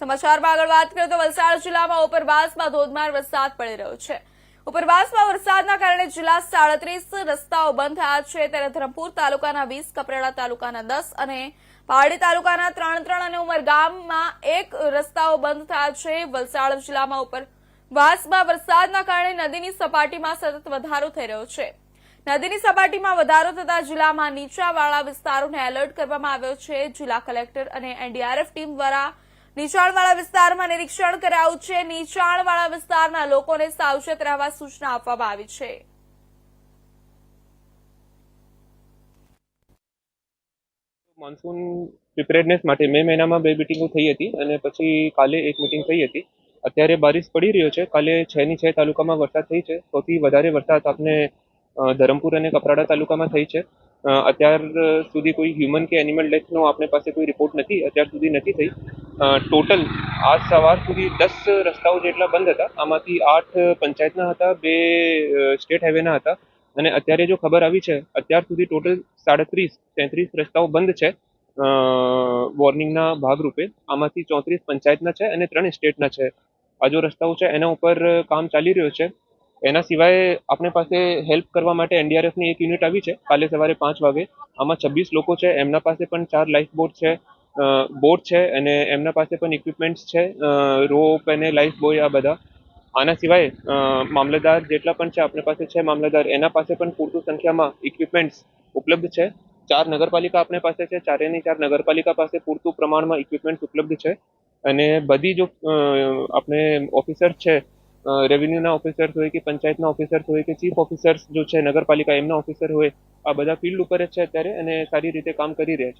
સમાચારમાં આગળ વાત કરીએ તો વલસાડ જિલ્લામાં ઉપરવાસમાં ધોધમાર વરસાદ પડી રહ્યો છે. ઉપરવાસમાં વરસાદના કારણે જિલ્લા સાડત્રીસ રસ્તાઓ બંધ થયા છે. ત્યારે ધરમપુર તાલુકાના વીસ, કપરાડા તાલુકાના દસ અને પારડી તાલુકાના ત્રણ ત્રણ અને ઉમરગામમાં એક રસ્તાઓ બંધ થયા છે. વલસાડ જિલ્લામાં ઉપરવાસમાં વરસાદના કારણે નદીની સપાટીમાં સતત વધારો થઈ રહ્યો છે. નદીની સપાટીમાં વધારો થતા જિલ્લામાં નીચાવાળા વિસ્તારોને એલર્ટ કરવામાં આવ્યો છે. જિલ્લા કલેક્ટર અને એનડીઆરએફ ટીમ દ્વારા નીચાણવાળા વિસ્તારમાં નિરીક્ષણ કરાયું છે. નીચાણવાળા વિસ્તારના લોકોને સાવચેત રહેવા સૂચના આપવામાં આવી છે. મોન્સૂન પ્રિપેરેડનેસ માટે મે મહિનામાં બે મિટિંગો થઈ હતી અને પછી કાલે એક મિટિંગ થઈ હતી. અત્યારે બારિશ પડી રહ્યો છે. કાલે છ ની છ તાલુકામાં વરસાદ થઈ છે. સૌથી વધારે વરસાદ આપને ધરમપુર અને કપરાડા તાલુકામાં થઈ છે. અત્યાર સુધી કોઈ હ્યુમન કે એનિમલ ડેથનો આપણે પાસે કોઈ રિપોર્ટ નથી. અત્યાર સુધી નથી થઈ. ટોટલ આજ સવાર સુધી દસ રસ્તાઓ જેટલા બંધ હતા, આમાંથી આઠ પંચાયતના હતા, બે સ્ટેટ હાઈવેના હતા. અને અત્યારે જો ખબર આવી છે, અત્યાર સુધી ટોટલ સાડત્રીસ, તેત્રીસ રસ્તાઓ બંધ છે વોર્નિંગના ભાગરૂપે. આમાંથી ચોત્રીસ પંચાયતના છે અને ત્રણ સ્ટેટના છે. આ જો રસ્તાઓ છે, એના ઉપર કામ ચાલી રહ્યું છે. એના સિવાય આપણે પાસે હેલ્પ કરવા માટે એનડીઆરએફની એક યુનિટ આવી છે. કાલે સવારે પાંચ વાગે. આમાં છવ્વીસ લોકો છે, એમના પાસે પણ ચાર લાઈફ બોટ છે. બોટ છે અને એમના પાસે પણ ઇક્વિપમેન્ટ્સ છે. રોપ અને લાઈફ બોય આ બધા. આના સિવાય મામલતદાર જેટલા પણ છે આપણી પાસે છે મામલતદાર, એના પાસે પણ પૂરતું સંખ્યામાં ઇક્વિપમેન્ટ્સ ઉપલબ્ધ છે. ચાર નગરપાલિકા આપણી પાસે છે ચારેની ચાર નગરપાલિકા પાસે પૂરતું પ્રમાણમાં ઇક્વિપમેન્ટ્સ ઉપલબ્ધ છે. અને બધી જો આપણે ઓફિસર છે રેવન્યુના ઓફિસર્સ હોય કે પંચાયતના ઓફિસર્સ હોય કે ચીફ ઓફિસર્સ જો છે, નગરપાલિકા એમના ઓફિસર હોય, આ બધા ફિલ્ડ ઉપર જ છે અત્યારે અને સારી રીતે કામ કરી રહ્યા છે.